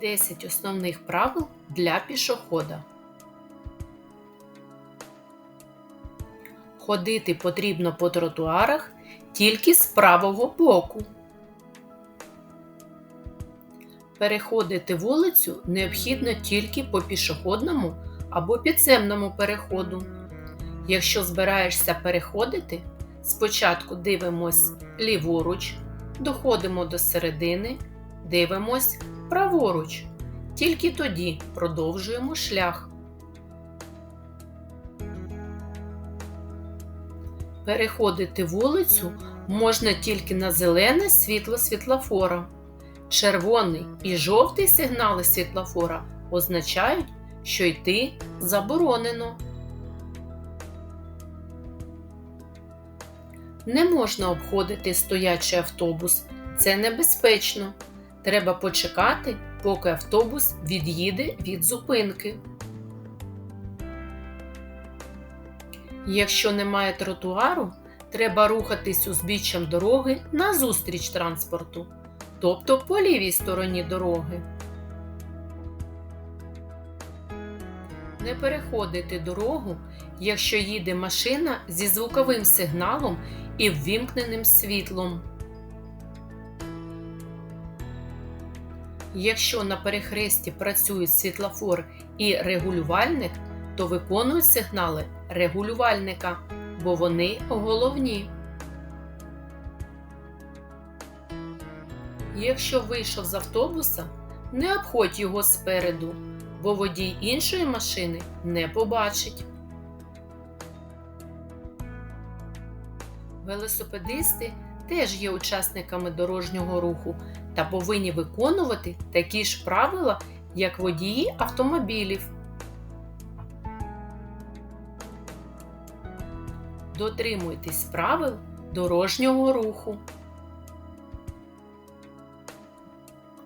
10 основних правил для пішохода. Ходити потрібно по тротуарах тільки з правого боку. Переходити вулицю необхідно тільки по пішохідному або підземному переходу. Якщо збираєшся переходити, спочатку дивимось ліворуч, доходимо до середини, дивимось праворуч. Тільки тоді продовжуємо шлях. Переходити вулицю можна тільки на зелене світло світлофора. Червоний і жовтий сигнали світлофора означають, що йти заборонено. Не можна обходити стоячий автобус. Це небезпечно. Треба почекати, поки автобус від'їде від зупинки. Якщо немає тротуару, треба рухатись узбіччям дороги назустріч транспорту, тобто по лівій стороні дороги. Не переходити дорогу, якщо їде машина зі звуковим сигналом і ввімкненим світлом. Якщо на перехресті працюють світлофор і регулювальник, то виконують сигнали регулювальника, бо вони головні. Якщо вийшов з автобуса, не обходь його спереду, бо водій іншої машини не побачить. Велосипедисти теж є учасниками дорожнього руху та повинні виконувати такі ж правила, як водії автомобілів. Дотримуйтесь правил дорожнього руху.